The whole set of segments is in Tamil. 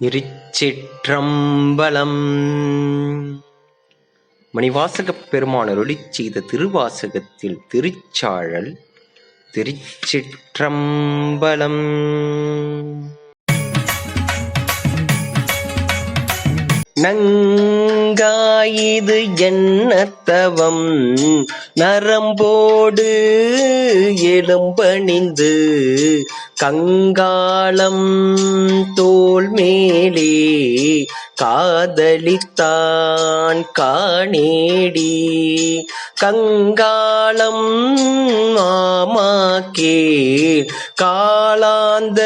திருச்சிற்றம்பலம். மணிவாசகப் பெருமான் செய்த திருவாசகத்தில் திருச்சாழல் திருச்சிற்றம்பலம். நங் நங்காயிது என்னத்தவம் நரம்போடு எலும்பணிந்து கங்காளம் தோல் மேலே காதலித்தான் காணேடி. கங்காளம் மாமாக்கே காளாந்தரத்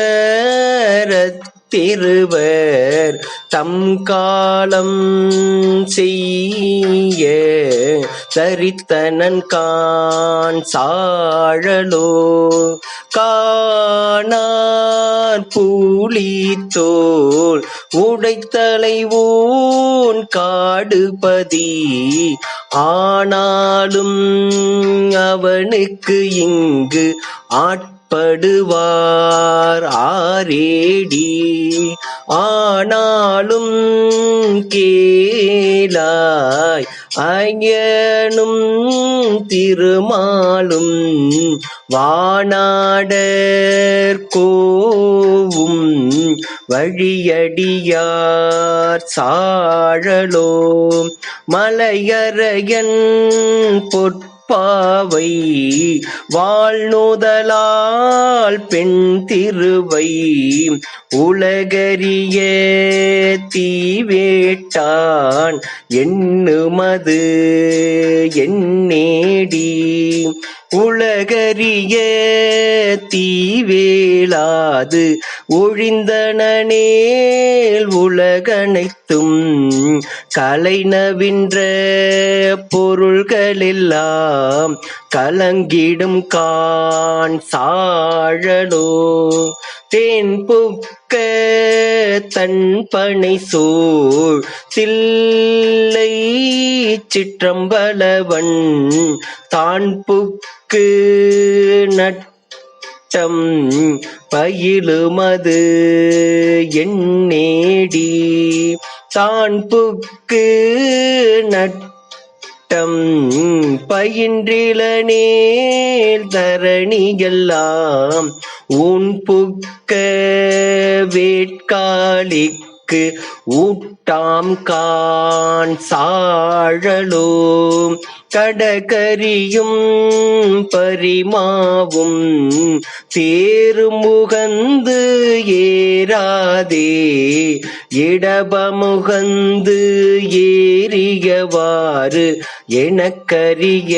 திருவர் தம் காலம் செய்ய தரித்தனன் கான் சாழலோ காணார் பூலித்தோல் உடைத்தலை ஊன் காடுபதி. ஆனாலும் அவனுக்கு இங்கு ஆட்படுவார் ஆரேடி. ஆனாலும் கேளாய் ஐயனும் திருமாலும் வானாடர் கோவும் வழியடியார் சாழலோ. மலையறையன் பொற் பாவை வாழ்நுதலால் பெண் திருவை உலகரிய தீவேட்டான் எண்ணுமது எண்ணேடி உலகரிய தீவேளாது ஒழிந்தனேல் உலகனைத்தும் கலைநவின்ற பொருள்களெல்லாம் கலங்கிடும் கான் சாழலோ. தேன்புக்க தன்பனை தன் பனை சோழ். தில்லை சிற்றம்பலவன் தான் புக்கு நட்டம் பயிலுமது எண்ணேடி தான்புக்கு நட்டம் பயின்றிலனேல் தரணியெல்லாம் உன் புக்க வேட்காளிக்கு ஊட்டாம் கான் சாழலோ கடகரியும் பரிமாவும் தேருமுகந்து ஏறாதே இடபமுகந்து ஏறியவாறு எனக்கரிய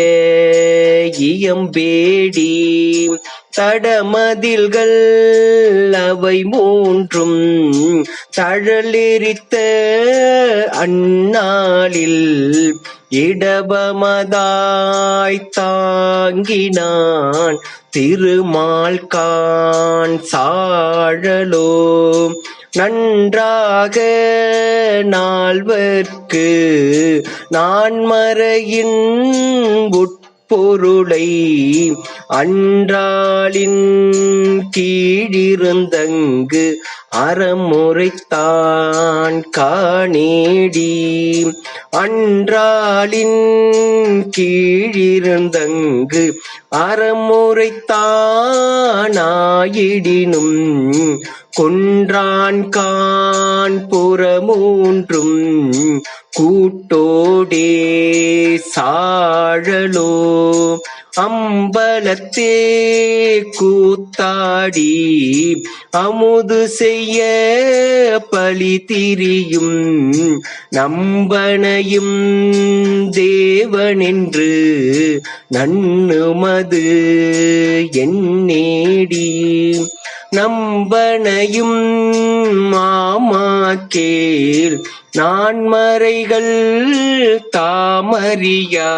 இயம்பேடி. தடமதில்கள். அவை மூன்றும் தழலெரித்த அந்நாளில் இடபமதாய் தாங்கினான். திருமால் கான் சாழலோ நன்றாக நால்வர்க்கு நான்மறையின் உட் பொருளை அன்றாளின் கீழிருந்தங்கு அறமுறைத்தான் காணேடி. அன்றாளின் கீழிருந்தங்கு அறமுறைத்தானாயிடினும் கொன்றான் கான் புறமூன்றும் கூட்டோடே சாழலோ அம்பலத்தே கூத்தாடி அமுது செய்ய பழி திரியும் நம்பனையும் தேவனென்று நன்னுமது எண்ணேடி நம்பனையும் மாமாக்கேல் நான்மறைகள் தாமரியா.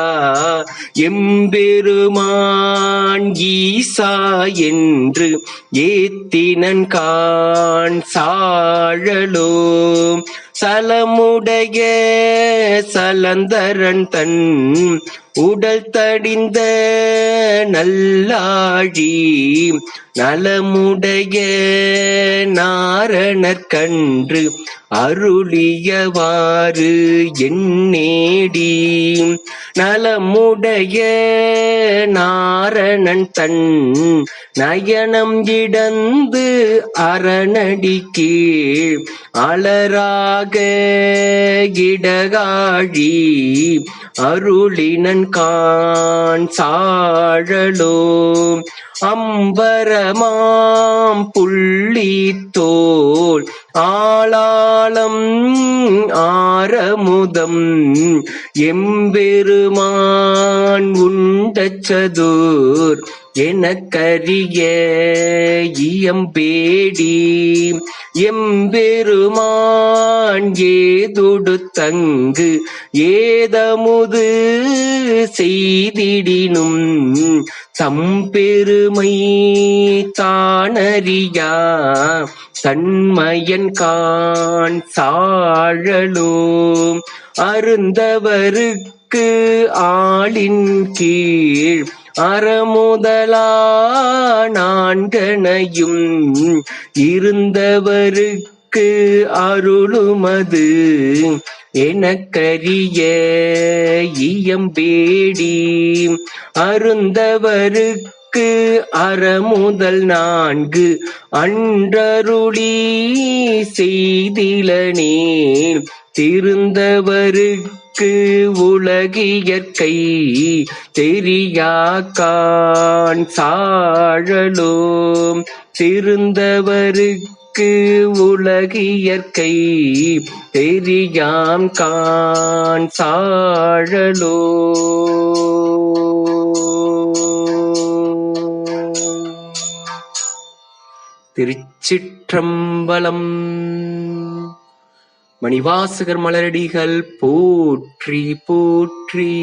எம்பெருமான் ஈசா என்று ஏத்தினன் கான் சாழலோ சலமுடைய சலந்தரன் தன் உடல் தடிந்த நல்லாழி நலமுடைய நாரணற்கன்று அருளியவாறு எண்ணேடி நலமுடைய நாரணன் தன் நயனம் இடந்து அரணடி கீழ் அலராக இடகாழி அருளினன் கான் சாழலோ. அம்பரமாம் புள்ளி தோல் ஆளாளம் ஆரமுதம் எம்பெருமான் உண்டச்சதூர் எனக்கரிய இயம்பேடி. எம்பெருமான் ஏதுடுத்தங்கு ஏதமுது செய்திடினும் தம்பெருமை தானறியா தன்மயன் கான் சாழலோ அருந்தவருக்கு ஆளின் கீழ் அறமுதலா நான்கனையும் இருந்தவருக்கு அருளுமது. எனக்கரிய இயம்பேடி அருந்தவருக்கு அறமுதல் நான்கு அன்றருளி செய்திலனே திருந்தவருக்கு உலகியற்கை தெரியாக்கான் சாழலோ திருந்தவருக்கு உலகியற்கை தெரியாம் கான் சாழலோ திருச்சிற்றம்பலம். மணிவாசகர் மலரடிகள் போற்றி போற்றி